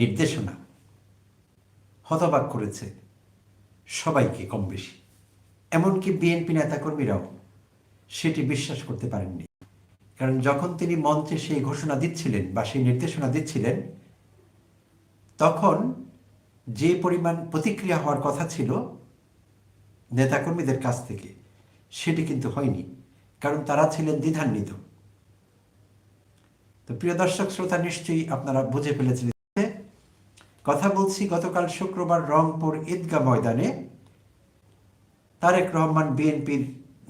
নির্দেশনা হতবাক করেছে সবাইকে কম বেশি এমনকি বিএনপি নেতাকর্মীরাও সেটি বিশ্বাস করতে পারেননি। কারণ যখন তিনি মঞ্চে সেই ঘোষণা দিচ্ছিলেন বা সেই নির্দেশনা দিচ্ছিলেন, তখন যে পরিমাণ প্রতিক্রিয়া হওয়ার কথা ছিল নেতাকর্মীদের কাছ থেকে, সেটি কিন্তু হয়নি। কারণ তারা ছিলেন দ্বিধান্বিত। তো প্রিয় দর্শক, শ্রোতা নিশ্চয়ই আপনারা বুঝে ফেলেছিলেন কথা বলছি গতকাল শুক্রবার রংপুর ঈদগাহ ময়দানে। তারেক রহমান বিএনপির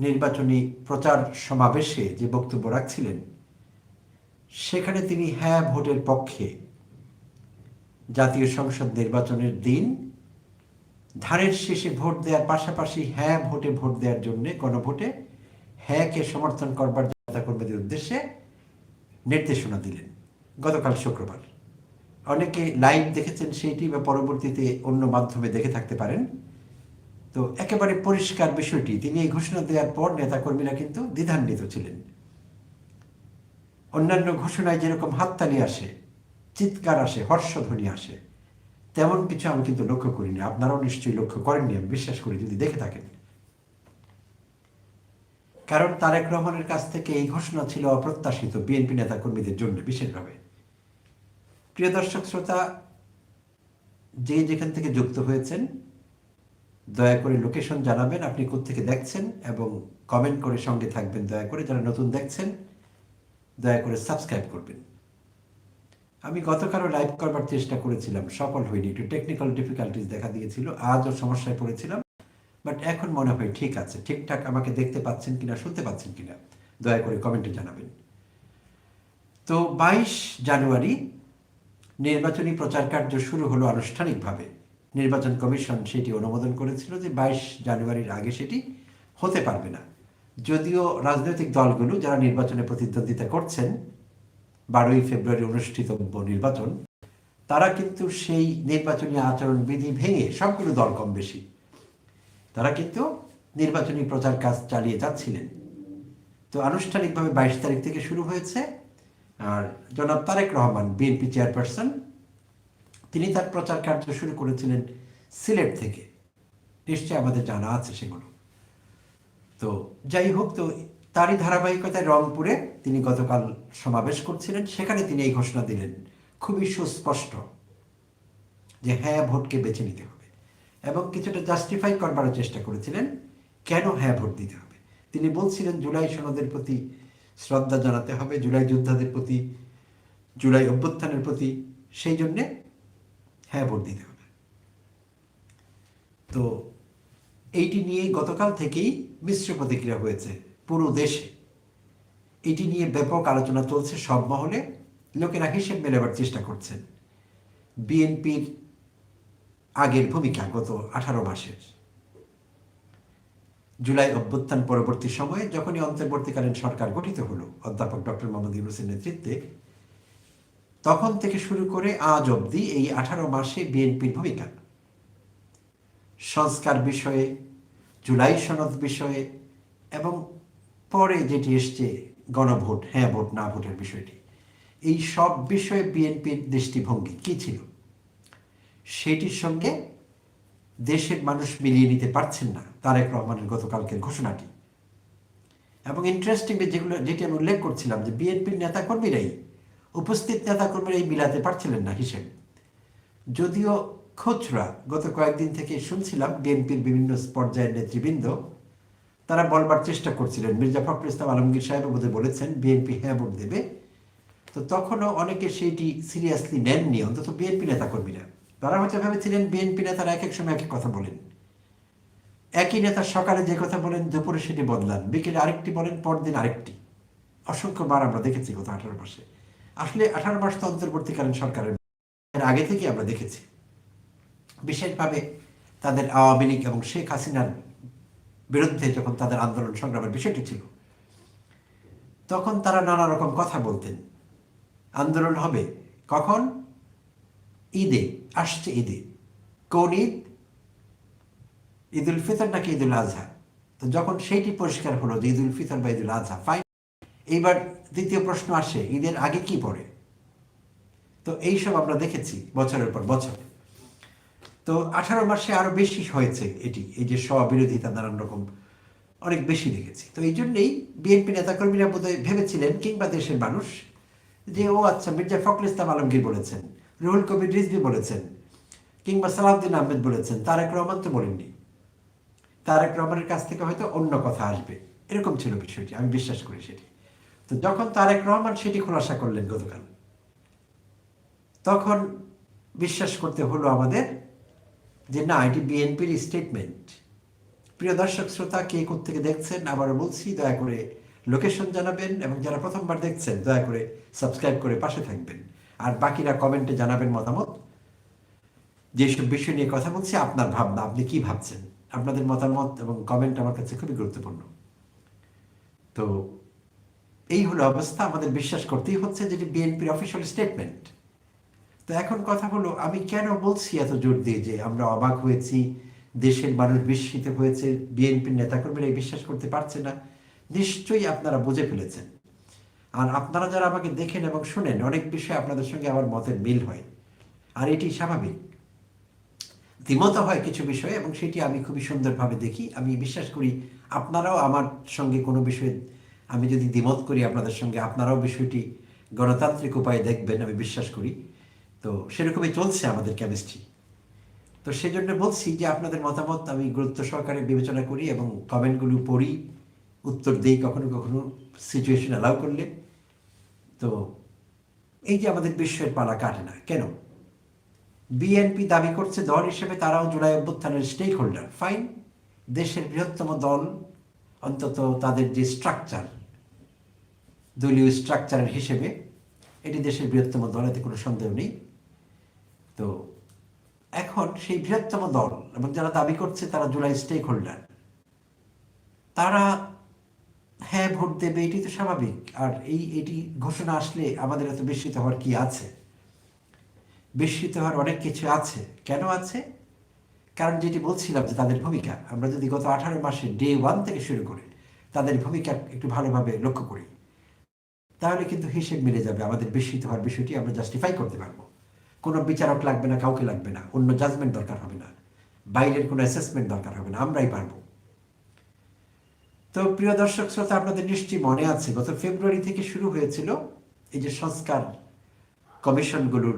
নির্বাচনী প্রচার সমাবেশে যে বক্তব্য রাখছিলেন, সেখানে তিনি হ্যাঁ ভোটের পক্ষে। জাতীয় সংসদ নির্বাচনের দিন ধানের শেষে ভোট দেওয়ার পাশাপাশি হ্যাঁ ভোটে ভোট দেওয়ার জন্য গণভোটে হ্যাঁকে সমর্থন করবার জনতা কর্মীদের উদ্দেশ্যে নির্দেশনা দিলেন গতকাল শুক্রবার। অনেকে লাইভ দেখেছেন সেইটি বা পরবর্তীতে অন্য মাধ্যমে দেখে থাকতে পারেন। তো একেবারে পরিষ্কার বিষয়টি, তিনি এই ঘোষণা দেওয়ার পর নেতাকর্মীরা কিন্তু দ্বিধান্বিত ছিলেন। অন্যান্য ঘোষণায় যেরকম হাততালি আসে, চিৎকার আসে, হর্ষধ্বনি আসে, তেমন কিছু আমি কিন্তু লক্ষ্য করিনি। আপনারাও নিশ্চয়ই লক্ষ্য করেননি, আমি বিশ্বাস করি, যদি দেখে থাকেন। কারণ তারেক রহমানের কাছ থেকে এই ঘোষণা ছিল অপ্রত্যাশিত বিএনপি নেতাকর্মীদের জন্য বিশেষভাবে। প্রিয় দর্শক, শ্রোতা, যে যেখান থেকে যুক্ত হয়েছেন, দয়া করে লোকেশন জানাবেন, আপনি থেকে দেখছেন এবং কমেন্ট করে সঙ্গে থাকবেন। দয়া করে যারা নতুন দেখছেন, দয়া করে সাবস্ক্রাইব করবেন। আমি গতকালও লাইভ করবার চেষ্টা করেছিলাম, সফল হয়নি একটু টেকনিক্যাল ডিফিকাল্টিস দেখা দিয়েছিল, আজও সমস্যায় পড়েছিলাম বাট এখন মনে হয় ঠিক আছে। ঠিকঠাক আমাকে দেখতে পাচ্ছেন কিনা, শুনতে পাচ্ছেন কিনা, দয়া করে কমেন্টে জানাবেন। তো বাইশ জানুয়ারি নির্বাচনী প্রচার কার্য শুরু হলো আনুষ্ঠানিকভাবে। নির্বাচন কমিশন সেটি অনুমোদন করেছিল যে বাইশ জানুয়ারির আগে সেটি হতে পারবে না। যদিও রাজনৈতিক দলগুলো যারা নির্বাচনে প্রতিদ্বন্দ্বিতা করছেন, বারোই ফেব্রুয়ারি অনুষ্ঠিতব্য নির্বাচন, তারা কিন্তু সেই নির্বাচনী আচরণ বিধি ভেঙে সবগুলো দল কম বেশি। তারা কিন্তু নির্বাচনী প্রচার কাজ চালিয়ে যাচ্ছিলেন। তো আনুষ্ঠানিকভাবে বাইশ তারিখ থেকে শুরু হয়েছে। আর জনাব তারেক রহমান বিএনপি চেয়ারপারসন তিনি তার প্রচার কার্য শুরু করেছিলেন সিলেট থেকে। নিশ্চয়ই আমাদের জানা আছে সেগুলো। তো যাই হোক, তো তারই ধারাবাহিকতায় রংপুরে তিনি গতকাল সমাবেশ করছিলেন। সেখানে তিনি এই ঘোষণা দিলেন, খুবই সুস্পষ্ট যে হ্যাঁ ভোটকে বেছে নিতে হবে এবং কিছুটা জাস্টিফাই করবারও চেষ্টা করেছিলেন, কেন হ্যাঁ ভোট দিতে হবে? তিনি বলছিলেন, জুলাই সনদের প্রতি শ্রদ্ধা জানাতে হবে, জুলাই যোদ্ধাদের প্রতি, জুলাই অভ্যুত্থানের প্রতি, সেই জন্যে হ্যাঁ ভোট দিতে হবে। তো এইটি নিয়ে গতকাল থেকেই মিশ্র প্রতিক্রিয়া হয়েছে পুরো দেশে। এটি নিয়ে ব্যাপক আলোচনা চলছে সব মহলে, লোকেরা হিসেব মেলাবার চেষ্টা করছেন। বিএনপির আগের ভূমিকা গত আঠারো মাসের। জুলাই অভ্যুত্থান পরবর্তী সময়ে যখনই অন্তর্বর্তীকালীন সরকার গঠিত হলো, অধ্যাপক ডক্টর মোহাম্মদ ইউনুসের নেতৃত্বে, তখন থেকে শুরু করে আজ অবধি এই আঠারো মাসে বিএনপির ভূমিকা। সংস্কার বিষয়ে, জুলাই সনদ বিষয়ে এবং পরে যেটি এসছে, গণভোট হ্যাঁ ভোট, না ভোটের বিষয়টি, এই সব বিষয়ে বিএনপির দৃষ্টিভঙ্গি কি ছিল? সেটির সঙ্গে দেশের মানুষ মিলিয়ে নিতে পারছেন না। তারেক রহমানের গতকালকের ঘোষণাটি। এবং ইন্টারেস্টিংলি যেগুলো, যেটি আমি উল্লেখ করছিলাম যে বিএনপির নেতাকর্মীরাই, উপস্থিত নেতাকর্মীরাই মিলাতে পারছিলেন না হিসেব। যদিও খুচরা, গত কয়েকদিন থেকে শুনছিলাম বিএনপির বিভিন্ন পর্যায়ের নেতৃবৃন্দ, তারা বলবার চেষ্টা করছিলেন। মির্জা ফখরুল ইসলাম আলমগীর সাহেব বোধহয় বলেছেন, বিএনপি হ্যাঁ ভোট দেবে। তো তখনও অনেকে সেইটি সিরিয়াসলি নেননি, অন্তত বিএনপি নেতাকর্মীরা। তারা হয়তো ভেবেছিলেন বিএনপি নেতারা এক এক সময় এক এক কথা বলেন। একই নেতা সকালে যে কথা বলেন, দুপুরে সেটি বদলান। বিকেলে আরেকটি বলেন, পরদিন আরেকটি। অসংখ্যবার আমরা দেখেছি গত আঠারো মাসে। আসলে আঠারো মাস তো অন্তর্বর্তীকালীন সরকারের। আগে থেকে আমরা দেখেছি। বিশেষভাবে তাদের আওয়ামী লীগ এবং শেখ হাসিনার বিরুদ্ধে যখন তাদের আন্দোলন সংগ্রামের বিষয়টি ছিল, তখন তারা নানা রকম কথা বলতেন। আন্দোলন হবে কখন? ঈদে, আসছে ঈদে। কোন ঈদ? ঈদ উল ফিতর নাকি ঈদ উল আজহা? তো যখন সেইটি পরিষ্কার হলো যে ঈদ উল ফিতর বা ঈদ উল আজহা ফাইন এইবার দ্বিতীয় প্রশ্ন আসে, ঈদের আগে কি পড়ে? তো এইসব আমরা দেখেছি বছরের পর বছর। তো আঠারো মাসে আরও বেশি হয়েছে এটি, এই যে স্ববিরোধিতা নানান রকম, অনেক বেশি দেখেছি। তো এই জন্যই বিএনপি নেতাকর্মীরা বোধহয় ভেবেছিলেন, কিংবা দেশের মানুষ, যে, ও আচ্ছা মির্জা ফখরুল ইসলাম আলমগীর বলেছেন, রুহুল কবির রিজভি বলেছেন, কিংবা সালাউদ্দিন আহমেদ বলেছেন, তারেক রহমান তো বলেননি। তারেক রহমানের কাছ থেকে হয়তো অন্য কথা আসবে। এরকম ছিল বিষয়টি, আমি বিশ্বাস করি সেটি। তো যখন তারেক রহমান সেটি খোলাসা করলেন গতকাল, তখন বিশ্বাস করতে হলো আমাদের যে না, এটি বিএনপির স্টেটমেন্ট প্রিয় দর্শক, শ্রোতা, কে থেকে দেখছেন আবার বলছি, দয়া করে লোকেশন জানাবেন এবং যারা প্রথমবার দেখছেন, দয়া করে সাবস্ক্রাইব করে পাশে থাকবেন। আর বাকিরা কমেন্টে জানাবেন মতামত। যেসব বিষয় নিয়ে কথা বলছি, আপনার ভাবনা, আপনি কি ভাবছেন? আপনাদের মতামত এবং কমেন্ট আমার কাছে খুবই গুরুত্বপূর্ণ। তো এই হলো অবস্থা, আমাদের বিশ্বাস করতেই হচ্ছে যেটি বিএনপির অফিসিয়াল স্টেটমেন্ট তো এখন কথা হলো, আমি কেন বলছি এত জোর দিয়ে যে আমরা অবাক হয়েছি, দেশের মানুষ বিস্মিত হয়েছে, বিএনপির নেতাকর্মীরা বিশ্বাস করতে পারছে না? নিশ্চয়ই আপনারা বুঝে ফেলেছেন। আর আপনারা যারা আমাকে দেখেন এবং শুনেন, অনেক বিষয়ে আপনাদের সঙ্গে আমার মতের মিল হয়। আর এটি স্বাভাবিক। দ্বিমত হয় কিছু বিষয়ে এবং সেটি আমি খুবই সুন্দরভাবে দেখি। আমি বিশ্বাস করি আপনারাও আমার সঙ্গে কোনো বিষয়ে আমি যদি দ্বিমত করি আপনাদের সঙ্গে, আপনারাও বিষয়টি গণতান্ত্রিক উপায়ে দেখবেন, আমি বিশ্বাস করি। তো সেরকমই চলছে আমাদের কেমিস্ট্রি তো সেজন্য বলছি যে আপনাদের মতামত আমি গুরুত্ব সহকারে বিবেচনা করি এবং কমেন্টগুলো পড়ি, উত্তর দিই কখনো কখনো সিচুয়েশন অ্যালাউ করলে। তো এই যে আমাদের বিশ্বের পালা কাটে না, কেন? বিএনপি দাবি করছে, দল হিসেবে তারাও জুলাই অভ্যুত্থানের স্টেক হোল্ডার ফাইন দেশের বৃহত্তম দল, অন্তত তাদের যে স্ট্রাকচার দলীয় স্ট্রাকচারের হিসেবে, এটি দেশের বৃহত্তম দল, এতে কোনো সন্দেহ নেই। তো, এখন সেই বৃহত্তম দল, এবং যারা দাবি করছে তারা জুলাই স্টেক হোল্ডার তারা হ্যাঁ ভোট দেবে, এটি তো স্বাভাবিক। আর এই, এটি ঘোষণা আসলে আমাদের এত বিস্মিত হওয়ার কি আছে? বিস্মিত হওয়ার অনেক কিছু আছে। কেন আছে? কারণ যেটি বলছিলাম যে তাদের ভূমিকা, আমরা যদি গত আঠারো মাসে ডে ওয়ান থেকে শুরু করে তাদের ভূমিকা একটু ভালোভাবে লক্ষ্য করি, তাহলে কিন্তু হিসেব মিলে যাবে আমাদের বিস্মিত হওয়ার বিষয়টি আমরা জাস্টিফাই করতে পারব। কোনো বিচারক লাগবে না, কাউকে লাগবে না, অন্য জাজমেন্ট দরকার হবে না, বাইরের কোনো অ্যাসেসমেন্ট দরকার হবে না, আমরাই পারব। তো প্রিয় দর্শক শ্রোতা, আপনাদের নিশ্চয়ই মনে আছে, গত ফেব্রুয়ারি থেকে শুরু হয়েছিল এই যে সংস্কার কমিশনগুলোর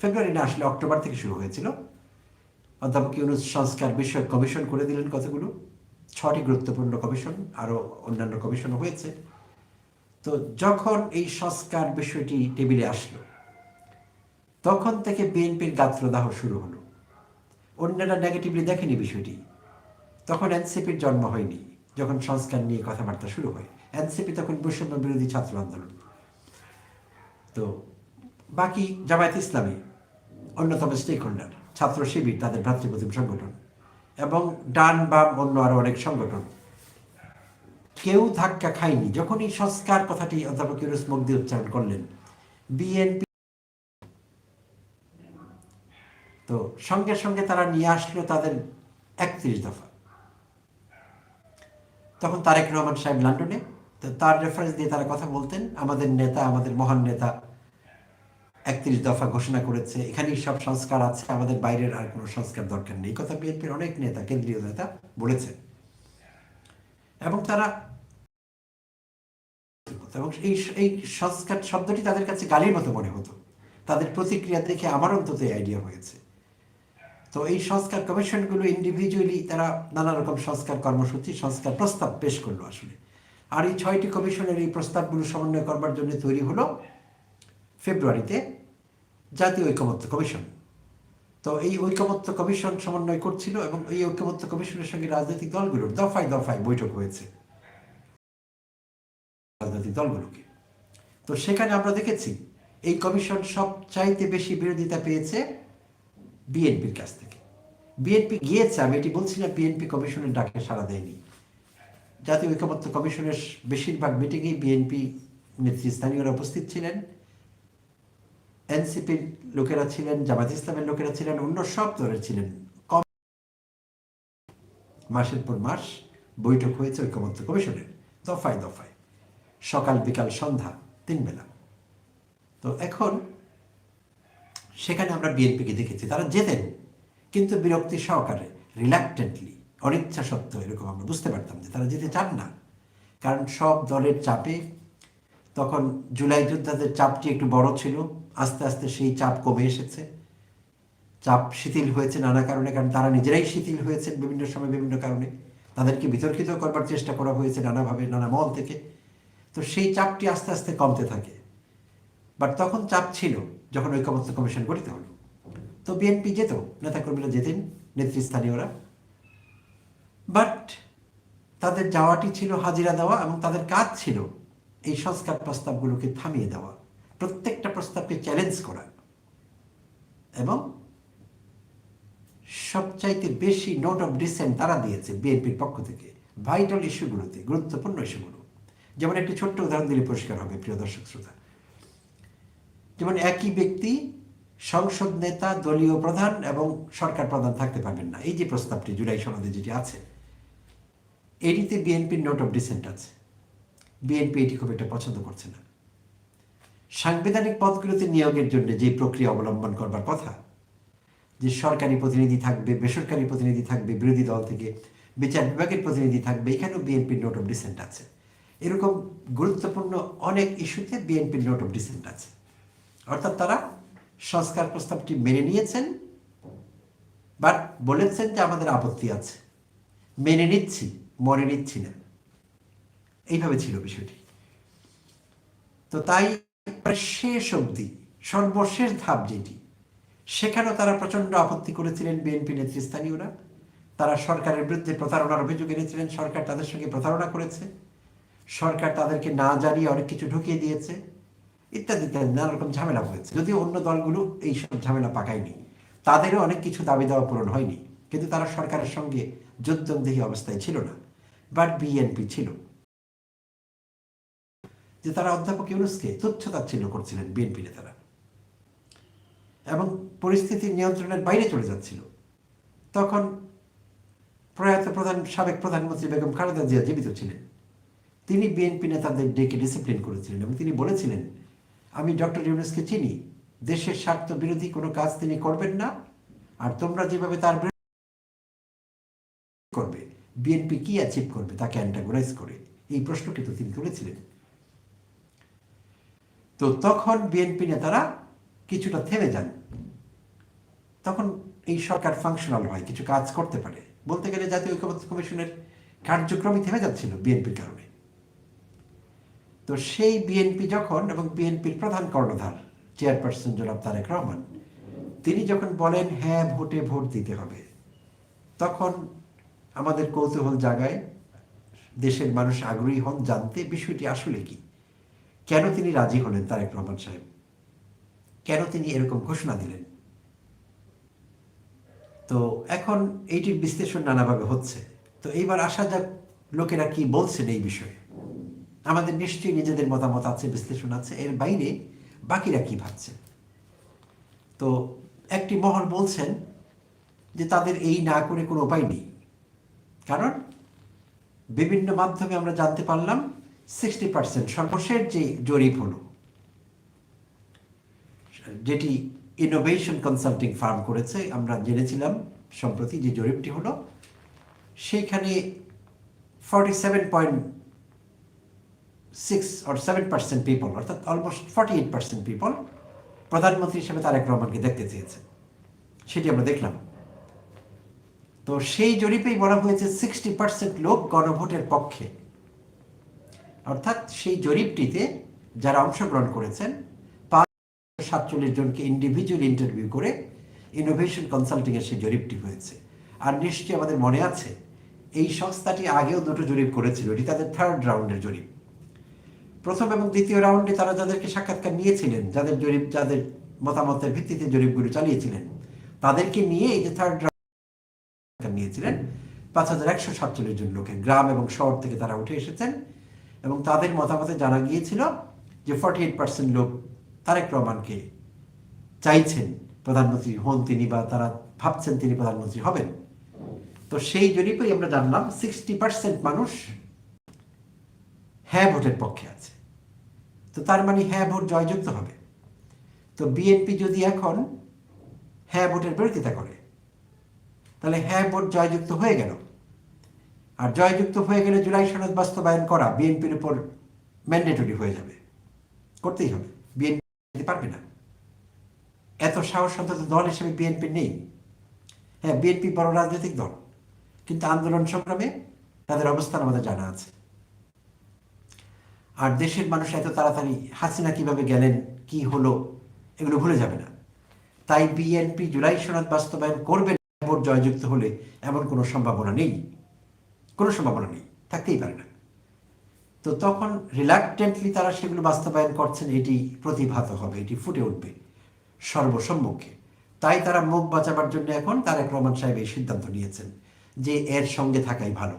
ফেব্রুয়ারি না আসলে অক্টোবর থেকে শুরু হয়েছিল। অধ্যাপক ইউনুস সংস্কার বিষয়ক কমিশন করে দিলেন কতগুলো? ছটি গুরুত্বপূর্ণ কমিশন, আরও অন্যান্য কমিশনও হয়েছে। তো যখন এই সংস্কার বিষয়টি টেবিলে আসলো, তখন থেকে বিএনপির গাত্রদাহ শুরু হলো। অন্যরা নেগেটিভলি দেখেনি বিষয়টি। তখন এনসিপির জন্ম হয়নি, যখন সংস্কার নিয়ে কথাবার্তা শুরু হয়। এনসিপি তখন বৈষম্য বিরোধী ছাত্র আন্দোলন। তো বাকি জামায়াত ইসলামী, অন্যতম স্টেক হোল্ডার ছাত্র শিবির, তাদের ভ্রাতৃপ্রতিম সংগঠন এবং ডান বাম অন্য আরও অনেক সংগঠন। কেউ ধাক্কা খায়নি। যখনই সংস্কার কথাটি অধ্যাপক ইউনুস মুখ দিয়ে উচ্চারণ করলেন, বিএনপি তো সঙ্গে সঙ্গে তারা নিয়ে আসলো তাদের একত্রিশ দফা। তখন তারেক রহমান সাহেব লন্ডনে, তো তার রেফারেন্স দিয়ে তারা কথা বলতেন, আমাদের নেতা, আমাদের মহান নেতা একত্রিশ দফা ঘোষণা করেছে। এখানেই সব সংস্কার আছে, আমাদের বাইরের আর কোনো সংস্কার দরকার নেই। কথা বিএনপির অনেক নেতা, কেন্দ্রীয় নেতা বলেছেন। এবং তারা এবং এই এই সংস্কার শব্দটি তাদের কাছে গালির মতো মনে হতো। তাদের প্রতিক্রিয়া দেখে আমার অন্তত আইডিয়া হয়েছে। তো এই সংস্কার কমিশনগুলো ইন্ডিভিজুয়ালি তারা নানা রকম সংস্কার কর্মসূচি, সংস্কার প্রস্তাব পেশ করল আসলে। আর এই ছয়টি কমিশনের এই প্রস্তাবগুলো সমন্বয় করবার জন্য তৈরি হলো ফেব্রুয়ারিতে জাতীয় ঐকমত্য কমিশন। তো এই ঐকমত্য কমিশন সমন্বয় করছিল এবং এই ঐকমত্য কমিশনের সঙ্গে রাজনৈতিক দলগুলোর দফায় দফায় বৈঠক হয়েছে। রাজনৈতিক দলগুলোকে। তো সেখানে আমরা দেখেছি, এই কমিশন সব চাইতে বেশি বিরোধিতা পেয়েছে বিএনপির কাছ থেকে। বিএনপি গিয়েছে, আমি এটি বলছি না বিএনপি কমিশনের ডাকে সাড়া দেয়নি। জাতীয় ঐকমত্য কমিশনের বেশিরভাগ মিটিংয়েই বিএনপি নেতৃস্থানীয়রা উপস্থিত ছিলেন। এনসিপির লোকেরা ছিলেন, জামাত ইসলামের লোকেরা ছিলেন, অন্য সব দলের ছিলেন। কম মাসের পর মাস বৈঠক হয়েছে ঐকমত্য কমিশনের। দফায় দফায়। সকাল বিকাল সন্ধ্যা তিন বেলা। তো এখন সেখানে আমরা বিএনপিকে দেখেছি, তারা যেতেন কিন্তু বিরক্তি সহকারে রিল্যাক্টেন্টলি অনিচ্ছা সত্ত্বেও এরকম আমরা বুঝতে পারতাম যে তারা যেতে চান না। কারণ সব দলের চাপে তখন জুলাই যোদ্ধাদের চাপটি একটু বড় ছিল। আস্তে আস্তে সেই চাপ কমে এসেছে। চাপ শিথিল হয়েছে নানা কারণে, কারণ তারা নিজেরাই শিথিল হয়েছেন বিভিন্ন সময় বিভিন্ন কারণে। তাদেরকে বিতর্কিত করবার চেষ্টা করা হয়েছে নানাভাবে, নানা মল থেকে। তো সেই চাপটি আস্তে আস্তে কমতে থাকে। বাট তখন চাপ ছিল যখন ঐকমত্য কমিশন গঠিত হলো। তো বিএনপি যেত, নেতাকর্মীরা যেতেন, নেতৃস্থানীয়রা। বাট তাদের যাওয়াটি ছিল হাজিরা দেওয়া এবং তাদের কাজ ছিল এই সংস্কার প্রস্তাবগুলোকে থামিয়ে দেওয়া। প্রত্যেকটা প্রস্তাবকে চ্যালেঞ্জ করা। এবং সবচাইতে বেশি নোট অফ ডিসেন্ট তারা দিয়েছে বিএনপির পক্ষ থেকে ভাইটাল ইস্যুগুলোতে গুরুত্বপূর্ণ ইস্যুগুলো যেমন একটি ছোট্ট উদাহরণ দিলে পরিষ্কার হবে, প্রিয় দর্শক শ্রোতা। যেমন একই ব্যক্তি সংসদ নেতা, দলীয় প্রধান এবং সরকার প্রধান থাকতে পারবেন না। এই যে প্রস্তাবটি, জুলাই সনদে যেটি আছে, এটিতে বিএনপির নোট অফ ডিসেন্ট আছে। বিএনপি এটি খুব একটা পছন্দ করছে না। সাংবিধানিক পদগুলোতে নিয়োগের জন্য যে প্রক্রিয়া অবলম্বন করবার কথা, যে সরকারি প্রতিনিধি থাকবে, বেসরকারি প্রতিনিধি থাকবে, বিরোধী দল থেকে বিচার বিভাগের প্রতিনিধি থাকবে, এখানেও বিএনপির নোট অফ ডিসেন্ট আছে। এরকম গুরুত্বপূর্ণ অনেক ইস্যুতে বিএনপির নোট অফ ডিসেন্ট আছে। অর্থাৎ তারা সংস্কার প্রস্তাবটি মেনে নিয়েছেন, বাট বলেছেন যে আমাদের আপত্তি আছে। মেনে নিচ্ছি, মনে নিচ্ছি না। এইভাবে ছিল বিষয়টি। তো তাই শেষ অবধি, সর্বশেষ ধাপ যেটি, সেখানেও তারা প্রচণ্ড আপত্তি করেছিলেন বিএনপি নেতৃস্থানীয়রা তারা সরকারের বিরুদ্ধে প্রতারণার অভিযোগ এনেছিলেন, সরকার তাদের সঙ্গে প্রতারণা করেছে। সরকার তাদেরকে না জানিয়ে অনেক কিছু ঢুকিয়ে দিয়েছে, ইত্যাদি ইত্যাদি, নানা রকম ঝামেলা হয়েছে। যদিও অন্য দলগুলো এই সব ঝামেলা পাকায়নি। তাদেরও অনেক কিছু দাবি দেওয়া পূরণ হয়নি। কিন্তু তারা সরকারের সঙ্গে যুদ্ধন্দেহী অবস্থায় ছিল না, বাট বিএনপি ছিল। যে তারা অধ্যাপক ইউনুসকে তুচ্ছতাচ্ছিল্য করছিলেন বিএনপি নেতারা। এবং পরিস্থিতি নিয়ন্ত্রণের বাইরে চলে যাচ্ছিল। তখন প্রয়াত প্রধান, সাবেক প্রধানমন্ত্রী বেগম খালেদা জিয়া জীবিত ছিলেন। তিনি বিএনপি নেতাদের ডেকে ডিসিপ্লিন করেছিলেন এবং তিনি বলেছিলেন, আমি ডক্টর ইউনুসকে চিনি। দেশের স্বার্থ বিরোধী কোনো কাজ তিনি করবেন না। আর তোমরা যেভাবে তার করবে, বিএনপি কি অ্যাচিভ করবে তাকে অ্যান্টাগোনাইজ করে। এই প্রশ্ন কিন্তু তিনি তুলেছিলেন। তো তখন বিএনপি নেতারা কিছুটা থেমে যান। তখন এই সরকার ফাংশনাল হয়, কিছু কাজ করতে পারে। বলতে গেলে জাতীয় ঐক্যমত্য কমিশনের কার্যক্রমই থেমে যাচ্ছিল বিএনপির কারণে। তো সেই বিএনপি যখন এবং বিএনপির প্রধান কর্ণধার, চেয়ারপারসন জনাব তারেক রহমান, তিনি যখন বলেন হ্যাঁ ভোটে ভোট দিতে হবে। তখন আমাদের কৌতূহল জাগায় দেশের মানুষ আগ্রহী হন জানতে বিষয়টি আসলে কি। কেন তিনি রাজি হলেন তারেক রহমান সাহেব? কেন তিনি এরকম ঘোষণা দিলেন? তো এখন এইটির বিশ্লেষণ নানাভাবে হচ্ছে। তো এইবার আসা যাক লোকেরা কি বলছেন এই বিষয়ে। আমাদের নিশ্চয়ই নিজেদের মতামত আছে, বিশ্লেষণ আছে, এর বাইরে বাকিরা কি ভাবছেন তো একটি মহল বলছেন যে তাদের এই না করে কোনো উপায় নেই। কারণ বিভিন্ন মাধ্যমে আমরা জানতে পারলাম সিক্সটি পার্সেন্ট সর্বশেষ যে জরিপ হলো, যেটি ইনোভেশন কনসাল্টিং ফার্ম করেছে, আমরা জেনেছিলাম সম্প্রতি যে জরিপটি হলো, সেইখানে forty seven point six or seven percent people অর্থাৎ almost forty eight percent people প্রধানমন্ত্রী হিসেবে তারেক রহমানকে দেখতে চেয়েছে। সেটি আমরা দেখলাম। তো সেই জরিপেই বলা হয়েছে সিক্সটি পার্সেন্ট লোক গণভোটের পক্ষে অর্থাৎ সেই জরিপটিতে যারা অংশগ্রহণ করেছেন, পাঁচ সাতচল্লিশ জনকে ইন্ডিভিজুয়াল ইন্টারভিউ করে ইনোভেশন কনসাল্টিংয়ের সেই জরিপটি হয়েছে। আর নিশ্চয়ই আমাদের মনে আছে, এই সংস্থাটি আগেও দুটো জরিপ করেছিল, এটি তাদের থার্ড রাউন্ডের জরিপ। প্রথম এবং দ্বিতীয় রাউন্ডে তারা যাদেরকে সাক্ষাৎকার নিয়েছিলেন, যাদের জরিপ, যাদের মতামতের ভিত্তিতে জরিপগুলো চালিয়েছিলেন, তাদেরকে নিয়ে এই যে থার্ড রাউন্ড নিয়েছিলেন, পাঁচ হাজার একশো সাতচল্লিশ জন লোকের গ্রাম এবং শহর থেকে তারা উঠে এসেছেন। এবং তাদের মতামতে জানা গিয়েছিল যে ফর্টি এইট পার্সেন্ট লোক তারেক রহমানকে চাইছেন প্রধানমন্ত্রী হন তিনি বা তারা ভাবছেন তিনি প্রধানমন্ত্রী হবেন। তো সেই জরিপেই আমরা জানলাম সিক্সটি পার্সেন্ট মানুষ হ্যাঁ ভোটের পক্ষে আছে। তো তার মানে হ্যাঁ ভোট জয়যুক্ত হবে। তো বিএনপি যদি এখন হ্যাঁ ভোটের বিরোধিতা করে, তাহলে হ্যাঁ ভোট জয়যুক্ত হয়ে গেল। আর জয়যুক্ত হয়ে গেলে জুলাই সনদ বাস্তবায়ন করা বিএনপির উপর ম্যান্ডেটরি হয়ে যাবে। করতেই হবে। বিএনপি পারবে না। এত সাহস অন্তত দল হিসেবে বিএনপি নেই। হ্যাঁ বিএনপি বড় রাজনৈতিক দল, কিন্তু আন্দোলন সংগ্রামে তাদের অবস্থান আমাদের জানা আছে। আর দেশের মানুষ এত তাড়াতাড়ি হাসিনা কীভাবে গেলেন, কি হলো, এগুলো ভুলে যাবে না। তাই বিএনপি জুলাই সনদ বাস্তবায়ন করবে ভোট জয়যুক্ত হলে এমন কোনো সম্ভাবনা নেই। কোনো সম্ভাবনা নেই, থাকতেই পারে না। তো তখন রিলাক্টেন্টলি তারা সেগুলো বাস্তবায়ন করছেন, এটি প্রতিভাত হবে, এটি ফুটে উঠবে সর্বসম্মুখে। তাই তারা মুখ বাঁচাবার জন্য এখন তারেক রহমান সাহেব এই সিদ্ধান্ত নিয়েছেন যে এর সঙ্গে থাকাই ভালো।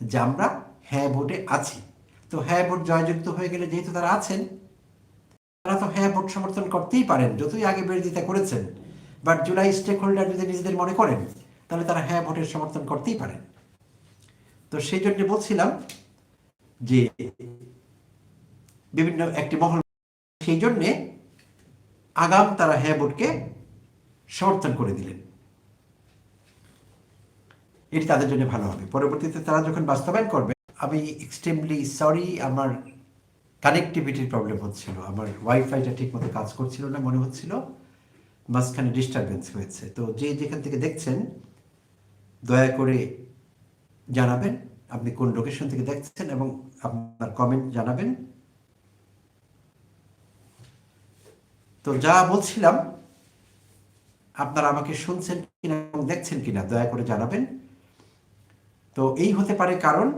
যে আমরা হ্যাঁ ভোটে আছি। তো হ্যাঁ ভোট জয়যুক্ত হয়ে গেলে যেহেতু তারা আছেন, তারা তো হ্যাঁ ভোট সমর্থন করতেই পারেন, যতই আগে বিরোধিতা করেছেন। বাট জুলাই স্টেক হোল্ডার যদি নিজেদের মনে করেন, তাহলে তারা হ্যাঁ ভোটের সমর্থন করতেই পারেন। তো সেই জন্য বলছিলাম যে বিভিন্ন একটি মহল, সেই জন্যে আগাম তারা হ্যাঁ সমর্থন করে দিলেন। এটি তাদের জন্য ভালো হবে। পরবর্তীতে তারা যখন বাস্তবায়ন করবে, আমি এক্সট্রিমলি সরি আমার কানেক্টিভিটির প্রবলেম হচ্ছিল। আমার ওয়াইফাইটা ঠিকমতো কাজ করছিল না, মনে হচ্ছিল মাঝখানে ডিস্টারবেন্স হয়েছে। তো যে যেখান থেকে দেখছেন, দয়া করে জানাবেন। আপনি কোন লোকেশন থেকে দেখছেন এবং আপনার কমেন্ট জানাবেন। তো যা বলছিলাম, আপনারা আমাকে শুনছেন কিনা এবং দেখছেন কিনা, দয়া করে জানাবেন। তো এই হতে পারে কারণ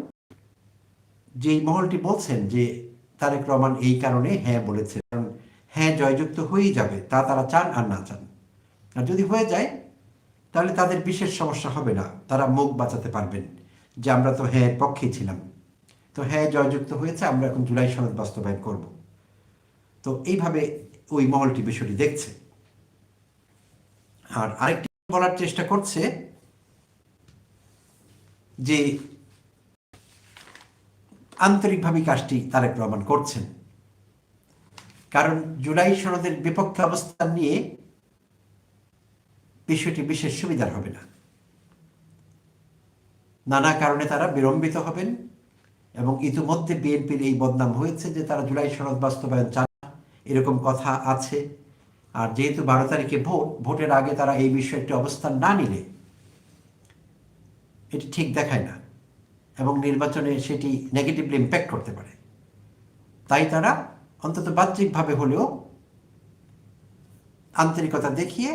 যে মহলটি বলছেন যে তারেক রহমান এই কারণে হ্যাঁ বলেছে কারণ হ্যাঁ জয়যুক্ত হয়েই যাবে, তা তারা চান আর না চান। আর যদি হয়ে যায়, তাহলে তাদের বিশেষ সমস্যা হবে না, তারা মুখ বাঁচাতে পারবেন। যে আমরা তো হ্যাঁ পক্ষেই ছিলাম। তো হ্যাঁ জয়যুক্ত হয়েছে, আমরা এখন জুলাই সনদ বাস্তবায়ন করব। তো এইভাবে ওই মহলটি বিষয়টি দেখছে। আর আরেকটি বলার চেষ্টা করছে যে আন্তরিকভাবে কাজটি তারেক রহমান করছেন। কারণ জুলাই সনদের বিপক্ষে অবস্থান নিয়ে বিষয়টি বিশেষ সুবিধার হবে না। নানা কারণে তারা বিলম্বিত হবেন এবং ইতিমধ্যে বিএনপির এই বদনাম হয়েছে যে তারা জুলাই সনদ বাস্তবায়ন চান এরকম কথা আছে। আর যেহেতু বারো তারিখে ভোট, ভোটের আগে তারা এই বিষয়ে একটি অবস্থান না নিলে এটি ঠিক দেখায় না এবং নির্বাচনে সেটি নেগেটিভলি ইম্প্যাক্ট করতে পারে। তাই তারা অন্তত বাহ্যিকভাবে হলেও আন্তরিকতা দেখিয়ে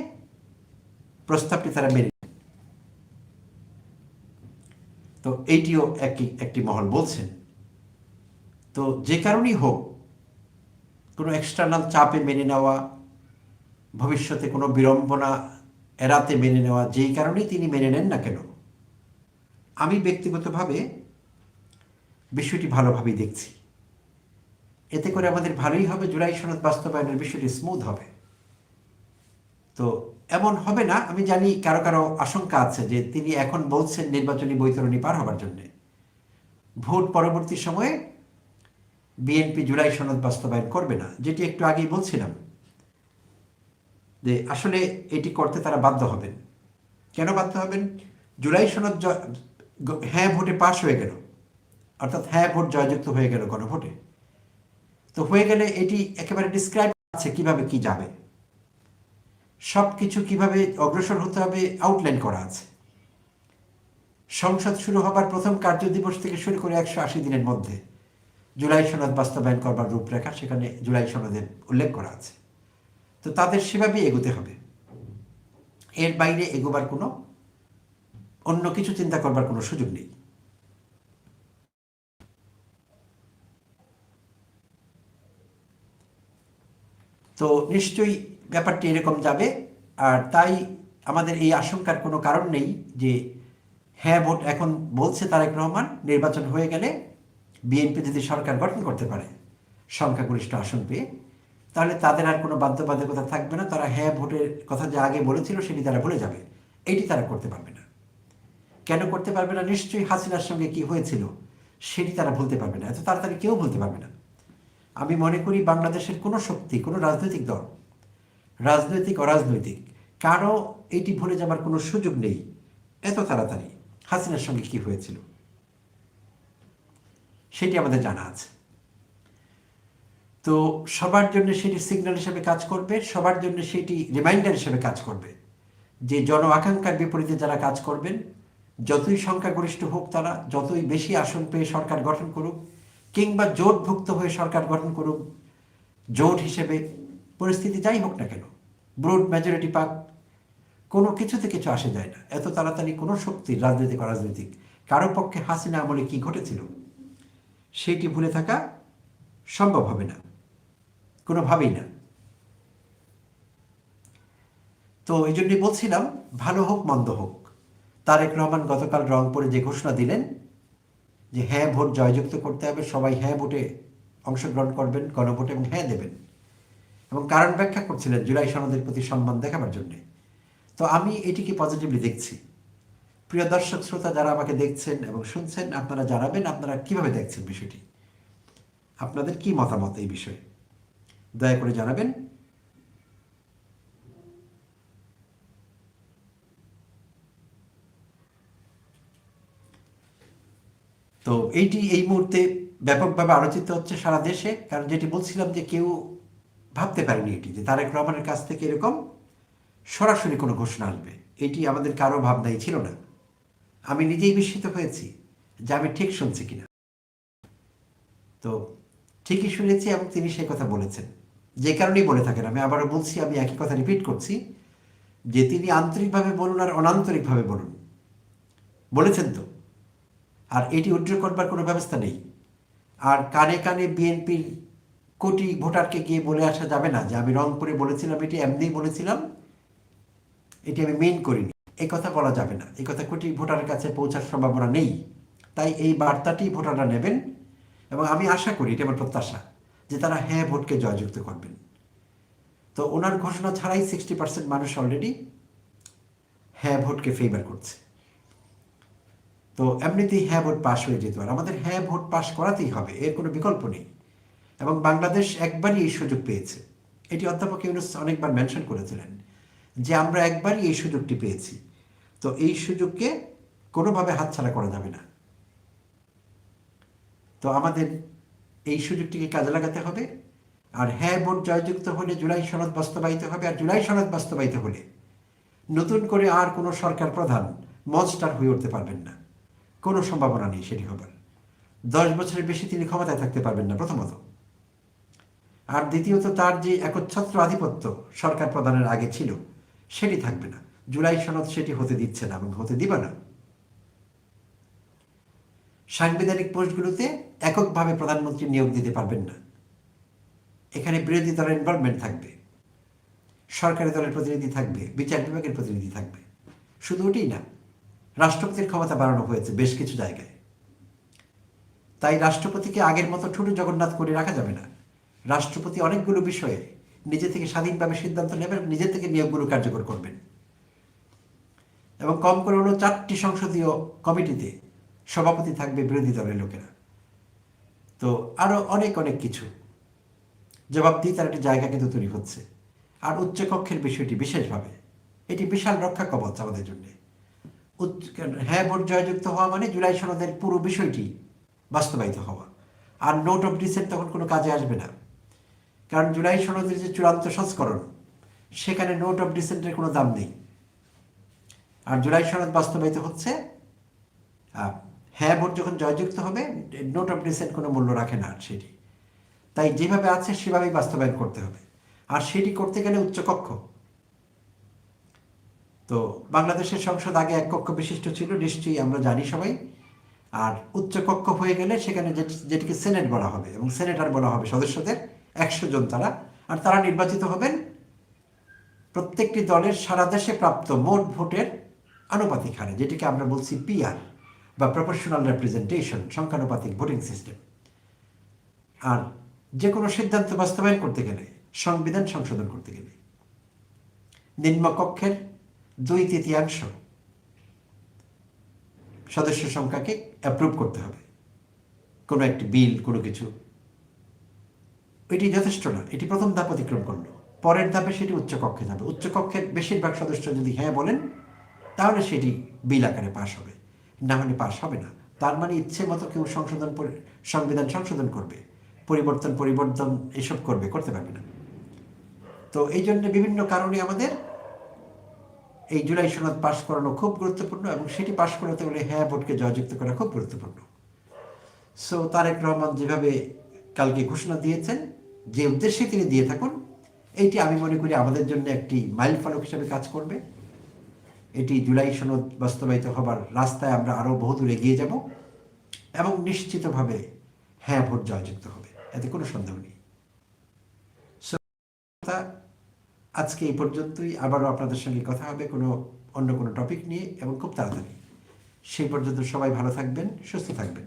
প্রস্তাবটি তারা মেনে নেন। তো এইটিও একটি একটি মহল বলছেন তো যে কারণেই হোক, কোনো এক্সটার্নাল চাপে মেনে নেওয়া, ভবিষ্যতে কোনো বিড়ম্বনা এড়াতে মেনে নেওয়া, যেই কারণেই তিনি মেনে নেন না কেন, আমি ব্যক্তিগতভাবে বিষয়টি ভালোভাবেই দেখছি। এতে করে আমাদের ভালোই হবে, জুলাই সনদ বাস্তবায়নের বিষয়টি স্মুথ হবে। তো এমন হবে না, আমি জানি কারও কারও আশঙ্কা আছে যে তিনি এখন বলছেন নির্বাচনী বৈতরণী পার হবার জন্যে। ভোট পরবর্তী সময়ে বিএনপি জুলাই সনদ বাস্তবায়ন করবে না, যেটি একটু আগেই বলছিলাম যে আসলে এটি করতে তারা বাধ্য হবেন। কেন বাধ্য হবেন? জুলাই সনদ হ্যাঁ ভোটে পাশ হয়ে গেল, অর্থাৎ হ্যাঁ ভোট জয়যুক্ত হয়ে গেল গণভোটে। তো হয়ে গেলে এটি একেবারে ডিসক্রাইব আছে কীভাবে কি যাবে। সব কিছু কীভাবে অগ্রসর হতে হবে আউটলাইন করা আছে। সংসদ শুরু হবার প্রথম কার্যদিবস থেকে শুরু করে একশো আশি দিনের মধ্যে জুলাই সনদ বাস্তবায়ন করবার রূপরেখা সেখানে জুলাই সনদের উল্লেখ করা আছে। তো তাদের সেভাবেই এগোতে হবে। এর বাইরে এগোবার কোনো, অন্য কিছু চিন্তা করবার কোনো সুযোগ নেই। তো নিশ্চয়ই ব্যাপারটি এরকম যাবে। আর তাই আমাদের এই আশঙ্কার কোনো কারণ নেই যে হ্যাঁ ভোট এখন বলছে তারেক রহমান, নির্বাচন হয়ে গেলে বিএনপি যদি সরকার গঠন করতে পারে, সংখ্যাগরিষ্ঠ আসন পেয়ে, তাহলে তাদের আর কোনো বাধ্যবাধকতা থাকবে না। তারা হ্যাঁ ভোটের কথা যে আগে বলেছিল সেটি তারা ভুলে যাবে। এটি তারা করতে পারবে না। কেন করতে পারবে না? নিশ্চয়ই হাসিনার সঙ্গে কি হয়েছিল সেটি তারা ভুলতে পারবে না। এত তাড়াতাড়ি কেউ ভুলতে পারবে না। আমি মনে করি বাংলাদেশের কোনো শক্তি, কোনো রাজনৈতিক দল রাজনৈতিক, অরাজনৈতিক। কারও এটি ভুলে যাবার কোনো সুযোগ নেই। এত তাড়াতাড়ি। হাসিনার সঙ্গে কি হয়েছিল? সেটি আমাদের জানা আছে। তো সবার জন্য সেটি সিগন্যাল হিসেবে কাজ করবে, সবার জন্য সেটি রিমাইন্ডার হিসেবে কাজ করবে। যে জন আকাঙ্ক্ষার বিপরীতে যারা কাজ করবেন, যতই সংখ্যাগরিষ্ঠ হোক তারা, যতই বেশি আসন পেয়ে সরকার গঠন করুক, কিংবা জোটভুক্ত হয়ে সরকার গঠন করুক, জোট হিসেবে পরিস্থিতি যাই হোক না কেন ব্রোড মেজরিটি পাক, কোনো কিছুতে কিছু আসে যায় না। এত তাড়াতাড়ি কোনো শক্তির রাজনৈতিক, অরাজনৈতিক, কারও পক্ষে হাসিনা আমলে কি ঘটেছিল? সেইটি ভুলে থাকা সম্ভব হবে না। কোনোভাবেই না। তো এই জন্যই বলছিলাম, ভালো হোক, মন্দ হোক। তারেক রহমান গতকাল রংপুরে যে ঘোষণা দিলেন যে হ্যাঁ ভোট জয়যুক্ত করতে হবে, সবাই হ্যাঁ ভোটে অংশগ্রহণ করবেন, গণভোটে এবং হ্যাঁ দেবেন। এবং কারণ ব্যাখ্যা করছিলেন জুলাই সনদের প্রতি সম্মান দেখাবার জন্যে। তো আমি এটিকে পজিটিভলি দেখছি। প্রিয় দর্শক, শ্রোতা যারা আমাকে দেখছেন এবং শুনছেন, আপনারা জানাবেন আপনারা কীভাবে দেখছেন বিষয়টি। আপনাদের কি মতামত এই বিষয়ে? দয়া করে জানাবেন। তো এইটি এই মুহূর্তে ব্যাপকভাবে আলোচিত হচ্ছে সারা দেশে, কারণ যেটি বলছিলাম যে কেউ ভাবতে পারেনি এটি যে তারেক রহমানের কাছ থেকে এরকম সরাসরি কোনো ঘোষণা আসবে। এটি আমাদের কারও ভাবনাই ছিল না। আমি নিজেই বিস্মিত হয়েছি যে আমি ঠিক শুনছি কিনা। তো ঠিকই শুনেছি এবং তিনি সেই কথা বলেছেন। যে কারণেই বলে থাকেন, আমি আবারও বলছি, আমি একই কথা রিপিট করছি যে তিনি আন্তরিকভাবে বলুন আর অনান্তরিকভাবে বলুন। বলেছেন তো। আর এটি উজ্জ্বল করবার কোনো ব্যবস্থা নেই। আর কানে কানে বিএনপির কোটি ভোটারকে গিয়ে বলে আসা যাবে না। যে আমি রংপুরে বলেছিলাম, এটি এমনিই বলেছিলাম, এটি আমি মেন করিনি। এই কথা বলা যাবে না। এই কথা কোটি ভোটারের কাছে পৌঁছার সম্ভাবনা নেই। তাই এই বার্তাটি ভোটাররা নেবেন এবং আমি আশা করি, এটা আমার প্রত্যাশা, যে তারা হ্যাঁ ভোটকে জয়যুক্ত করবেন। তো ওনার ঘোষণা ছাড়াই সিক্সটি পার্সেন্ট মানুষ অলরেডি হ্যাঁ ভোটকে ফেভার করছে। তো এমনিতেই হ্যাঁ ভোট পাশ হয়ে যেতে পারে। আমাদের হ্যাঁ ভোট পাশ করাতেই হবে, এর কোনো বিকল্প নেই। এবং বাংলাদেশ একবারই এই সুযোগ পেয়েছে। এটি অধ্যাপক ইউনুস অনেকবার মেনশন করেছিলেন যে আমরা একবারই এই সুযোগটি পেয়েছি। তো এই সুযোগকে কোনোভাবে হাতছাড়া করা যাবে না। তো আমাদের এই সুযোগটিকে কাজে লাগাতে হবে। আর হ্যাঁ ভোট জয়যুক্ত হলে জুলাই সনদ বাস্তবায়িত হবে, আর জুলাই সনদ বাস্তবায়িত হলে নতুন করে আর কোনো সরকার প্রধান মনস্টার হয়ে উঠতে পারবেন না। কোনো সম্ভাবনা নেই সেটি হবার। দশ বছরের বেশি তিনি ক্ষমতায় থাকতে পারবেন না, প্রথমত। আর দ্বিতীয়ত তার যে একচ্ছত্র আধিপত্য সরকার প্রধানের আগে ছিল, সেটি থাকবে না। জুলাই সনদ সেটি হতে দিচ্ছে না এবং হতে দিবে না। সাংবিধানিক পোস্টগুলোতে এককভাবে প্রধানমন্ত্রী নিয়োগ দিতে পারবেন না। এখানে বিরোধী দলের ইনভলভমেন্ট থাকবে, সরকারি দলের প্রতিনিধি থাকবে, বিচার বিভাগের প্রতিনিধি থাকবে। শুধু ওটাই না, রাষ্ট্রপতির ক্ষমতা বাড়ানো হয়েছে বেশ কিছু জায়গায়। তাই রাষ্ট্রপতিকে আগের মতো ঠুটু জগন্নাথ করে রাখা যাবে না। রাষ্ট্রপতি অনেকগুলো বিষয়ে নিজে থেকে স্বাধীনভাবে সিদ্ধান্ত নেবেন, নিজে থেকে নিয়োগগুলো কার্যকর করবেন। এবং কম করে হলো চারটি সংসদীয় কমিটিতে সভাপতি থাকবে বিরোধী দলের লোকেরা। তো আরও অনেক অনেক কিছু। জবাবদিহি তার একটি জায়গা কিন্তু তৈরি হচ্ছে। আর উচ্চকক্ষের বিষয়টি বিশেষভাবে, এটি বিশাল রক্ষা কবচ আমাদের জন্য। হ্যাঁ ভোট জয়যুক্ত হওয়া মানে জুলাই সনদের পুরো বিষয়টি বাস্তবায়িত হওয়া। আর নোট অফ ডিসেন্ট তখন কোনো কাজে আসবে না। কারণ জুলাই সনদের যে চূড়ান্ত সংস্করণ, সেখানে নোট অফ ডিসেন্টের কোনো দাম নেই। আর জুলাই সনদ বাস্তবায়িত হচ্ছে হ্যাঁ ভোট যখন জয়যুক্ত হবে, নোট অফ ডিসেন্ট কোনো মূল্য রাখে না সেটি। তাই যেভাবে আছে, সেভাবেই বাস্তবায়ন করতে হবে। আর সেটি করতে গেলে উচ্চকক্ষ। তো বাংলাদেশের সংসদ আগে এক কক্ষ বিশিষ্ট ছিল, নিশ্চয়ই আমরা জানি সবাই। আর উচ্চকক্ষ হয়ে গেলে সেখানে যেটিকে সেনেট বলা হবে এবং সেনেটার বলা হবে সদস্যদের। একশো জন তারা। আর তারা নির্বাচিত হবেন প্রত্যেকটি দলের সারা দেশে প্রাপ্ত মোট ভোটের আনুপাতিক হারে, যেটিকে আমরা বলছি পিআর বা প্রফেশনাল রেপ্রেজেন্টেশন সংখ্যানুপাতিক ভোটিং সিস্টেম আর যে কোনো সিদ্ধান্ত বাস্তবায়ন করতে গেলে, সংবিধান সংশোধন করতে গেলে নিম্নকক্ষের দুই তৃতীয়াংশ সদস্য সংখ্যাকে অ্যাপ্রুভ করতে হবে। কোনো একটি বিল, কোনো কিছু এটি যথেষ্ট না এটি প্রথম ধাপ অতিক্রম করল। পরের ধাপে সেটি উচ্চকক্ষে যাবে। উচ্চকক্ষের বেশিরভাগ সদস্য যদি হ্যাঁ বলেন, তাহলে সেটি বিল আকারে পাশ হবে। না হলে পাশ হবে না। তার মানে ইচ্ছে মতো কেউ সংশোধন সংবিধান সংশোধন করবে। পরিবর্তন পরিবর্তন এসব করবে, করতে পারবে না। তো এই জন্য বিভিন্ন কারণে আমাদের এই জুলাই সনদ পাশ করানো খুব গুরুত্বপূর্ণ এবং সেটি পাশ করাতে হলে হ্যাঁ ভোটকে জয়যুক্ত করা খুব গুরুত্বপূর্ণ। সো তারেক রহমান যেভাবে কালকে ঘোষণা দিয়েছেন যে উদ্দেশ্যে তিনি দিয়ে থাকুন। এটি আমি মনে করি আমাদের জন্য একটি মাইল ফলক হিসেবে কাজ করবে। এটি জুলাই সনদ বাস্তবায়িত হবার রাস্তায় আমরা আরও বহুদূর এগিয়ে যাব এবং নিশ্চিতভাবে হ্যাঁ ভোট জয়যুক্ত হবে। এতে কোনো সন্দেহ নেই। আজকে এই পর্যন্তই। আবারও আপনাদের সঙ্গে কথা হবে কোনো অন্য কোনো টপিক নিয়ে এবং খুব তাড়াতাড়ি। সেই পর্যন্ত সবাই ভালো থাকবেন, সুস্থ থাকবেন।